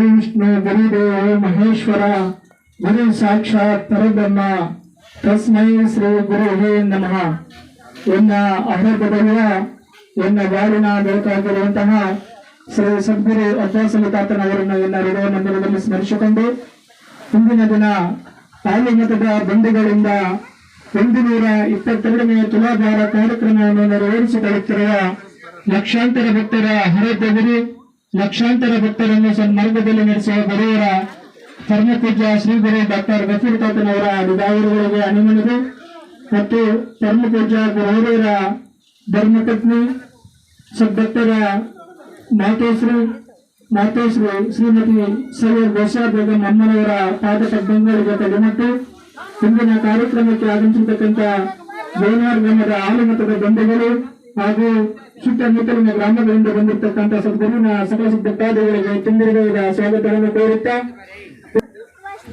ವಿಷ್ಣು ಗುರುದೇವ ಮಹೇಶ್ವರ ಗುರು ಸಾಕ್ಷಾತ್ ಪರಬ್ರಹ್ಮ, ತಸ್ಮೈ ಶ್ರೀ ಗುರುವೇ ನಮಃ. ಎನ್ನ ಅಹೋಬದಲ್ಲಿಯ ಎನ್ನ ಬಾಳಿನ ಬೆಳಕಾಗಿರುವಂತಹ ಶ್ರೀ ಸದ್ಗುರು ಅಬ್ಬಾಸಮತಾತನವರನ್ನು ಎನ್ನ ಹೃದಯ ಮಂದಿರದಲ್ಲಿ ಸ್ಮರಿಸಿಕೊಂಡು, ಹಿಂದಿನ ದಿನ ತಾಯಿ ಮತದ ಬಂಧುಗಳಿಂದ ಒಂದು ನೂರ ಇಪ್ಪತ್ತೆರಡನೆಯ ತುಲಾಭಾರ ಕಾರ್ಯಕ್ರಮವನ್ನು ನೆರವೇರಿಸಿಕೊಳ್ಳುತ್ತಿರುವ ಲಕ್ಷಾಂತರ ಭಕ್ತರ ಹರದಗುರು ಲಕ್ಷಾಂತರ ಭಕ್ತರನ್ನು ಸನ್ಮಾರ್ಗದಲ್ಲಿ ನಡೆಸುವ ಗುರುವರ ಪರಮ ಪೂಜ್ಯ ಶ್ರೀ ಗುರು ಡಾಕ್ಟರ್ ಗಫೂರ್ ತಾತನವರ ನಿಧಾವರುಗಳಿಗೆ ಅನುಮನಿದು ಮತ್ತು ಪರಮ ಗೌರವರ ಧರ್ಮಪತ್ನಿ ಸದ್ಭಕ್ತರ ಮಾತೋಶ್ರೀ ಮಾತೋಶ್ರೀ ಶ್ರೀಮತಿ ಸೈಯದ್ ಗೋಷಾ ಬೇಗಂ ಅಮ್ಮನವರ ಪಾದ ಪದ್ಮಗಳಿಗೆ ತಲೆಮಟ್ಟು ಇಂದಿನ ಕಾರ್ಯಕ್ರಮಕ್ಕೆ ಆಗಮಿಸಿರ್ತಕ್ಕಂಥ ಜೈನಾರ್ ಗ್ರಾಮದ ಆಲಮತದ ಬಂಧುಗಳು ಹಾಗೂ ಸುತ್ತಮುತ್ತಲಿನ ಗ್ರಾಮಗಳಿಂದ ಬಂದಿರತಕ್ಕಂಥ ಸದ್ಗುರುವಿನ ಸಕಲ ಸಿದ್ಧತಾದಿಗಳಿಗೆ ತುಂಬಿರುವ ಸ್ವಾಗತವನ್ನು ಕೋರುತ್ತಾ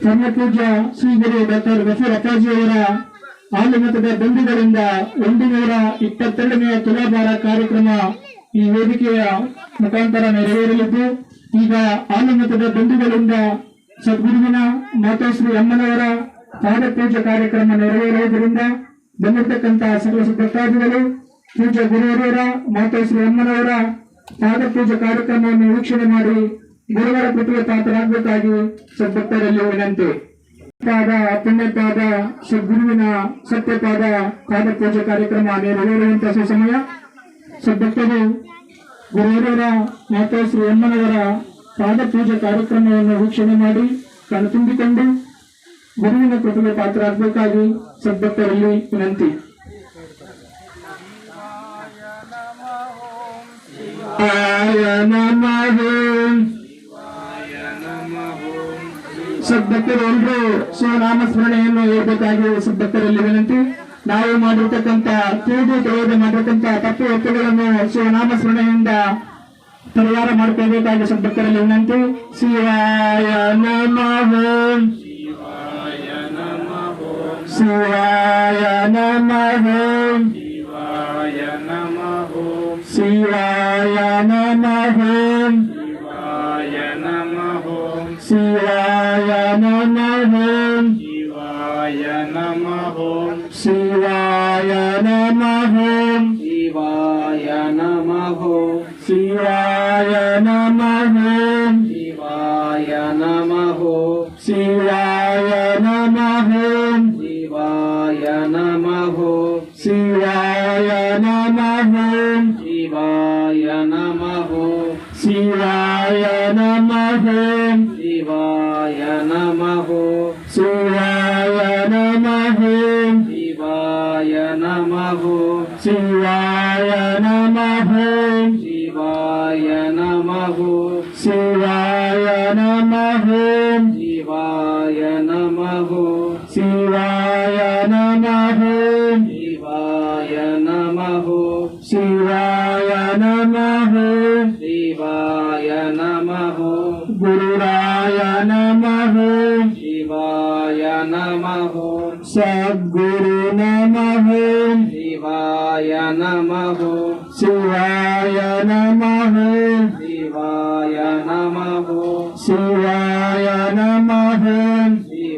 ಪರಮ ಪೂಜ್ಯ ಶ್ರೀ ಗುರು ಡಾಕ್ಟರ್ ಗಫೂರ್ ಆಲು ಮತದ ಬಂಧುಗಳಿಂದ ಒಂದು ನೂರ ಇಪ್ಪತ್ತೆರಡನೆಯ ತುಲಾಭಾರ ಕಾರ್ಯಕ್ರಮ ಈ ವೇದಿಕೆಯ ಮುಖಾಂತರ ನೆರವೇರಲಿದ್ದು, ಈಗ ಆಲಮತದ ಬಂಧುಗಳಿಂದ ಸದ್ಗುರುವಿನ ಮಾತಾಶ್ರೀ ಅಮ್ಮನವರ ಪಾದ ಪೂಜೆ ಕಾರ್ಯಕ್ರಮ ನೆರವೇರುವುದರಿಂದ ಬಂದಿರತಕ್ಕಂತಹ ಸಕಲ ಭಕ್ತಾದಿಗಳು ಪೂಜೆ ಗುರುವರವರ ಮಾತಾಶ್ರೀ ಅಮ್ಮನವರ ಪಾದ ಪೂಜೆ ಕಾರ್ಯಕ್ರಮವನ್ನು ವೀಕ್ಷಣೆ ಮಾಡಿ ಗುರುವರ ಪ್ರತಿಭೆ ಪಾತ್ರರಾಗಬೇಕಾಗಿ ಸದ್ಭಕ್ತರಲ್ಲಿ ವಿನಂತಿ. ಪಾದ ಪುಣ್ಯಪಾದ ಸದ್ಗುರುವಿನ ಸತ್ಯಪಾದ ಪಾದ ಪೂಜೆ ಕಾರ್ಯಕ್ರಮ ನೆರವೇರುವಂತಹ ಸಮಯ. ಸದ್ಭಕ್ತರು ಗುರುವರವರ ಮಾತಾಶ್ರೀ ಅಮ್ಮನವರ ಪಾದ ಪೂಜೆ ಕಾರ್ಯಕ್ರಮವನ್ನು ವೀಕ್ಷಣೆ ಮಾಡಿ ಕಣ್ ಗುರುವಿನ ಕೃಪೆಗೆ ಪಾತ್ರರಾಗಬೇಕಾಗಿ ಸದ್ಭಕ್ತರಲ್ಲಿ ವಿನಂತಿ. ಸದ್ಭಕ್ತರೆಲ್ಲರೂ ಸ್ವನಾಮ ಸ್ಮರಣೆಯನ್ನು ಹೇಳ್ಬೇಕಾಗಿ ಸದ್ಭಕ್ತರಲ್ಲಿ ವಿನಂತಿ. ನಾವು ಮಾಡಿರ್ತಕ್ಕಂಥ ತಿಳಿದು ತಿಳಿಯದೆ ಮಾಡಿರ್ತಕ್ಕಂಥ ತಪ್ಪು ಒತ್ತುಗಳನ್ನು ಶಿವನಾಮ ಸ್ಮರಣೆಯಿಂದ ಪರಿಹಾರ ಮಾಡ್ಕೋಬೇಕಾಗಿ ಸದ್ಭಕ್ತರಲ್ಲಿ ವಿನಂತಿ. ಶಿವಾಯ ನಮಃ शिवाय नमः। आय नमो। शिवाय नमः। शिवाय नमः। शिवाय नमः। शिवाय नमः। शिवाय नम। नमः शिवाय नमः। शिवाय नमः। शिवाय नमः। शिवाय नमः। गुरुराय नमः। शिवाय नमः। सद्गुरु नमः। शिवाय नमः। शिवाय नमः। शिवाय नमः। शिवाय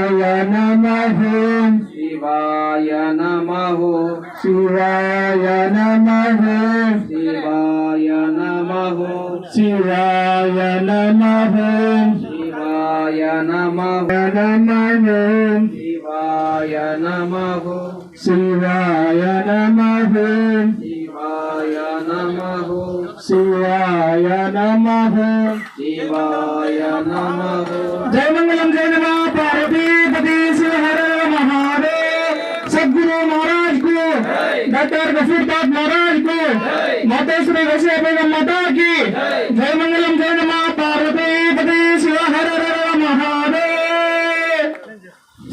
శివాయ నమః శివాయ నమః శివాయ నమః శివాయ నమః శివాయ నమః శివాయ నమః నమః శివాయ నమః శివాయ నమః శివాయ నమః శివాయ నమః శివాయ నమః జయ మంగళం జయ నమ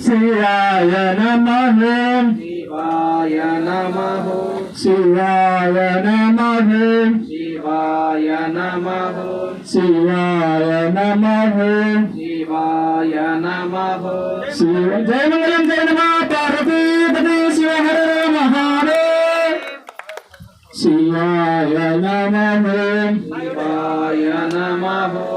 శివాయ నమ। శివాయ నమ। శివాయ నమ। శివాయ నమ। శివాయ నమ। శివాయ నమ। శివ జయ మంగళం జయ నమ। పార్వతీపతి శివ మహారే శివాయ నమ। శివాయ నమ।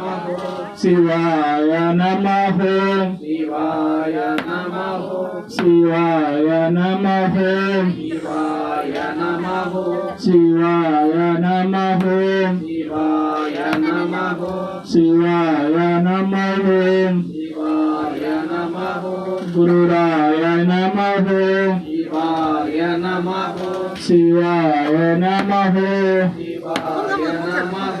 శివాయ నమ శివాయ నమ శివాయ నమ శివాయ నమ శివాయ నమ శివాయ నమ శివాయ నమ శివాయ నమ గురురాయ నమ శివాయ నమ శివాయ నమ శివాయ నమ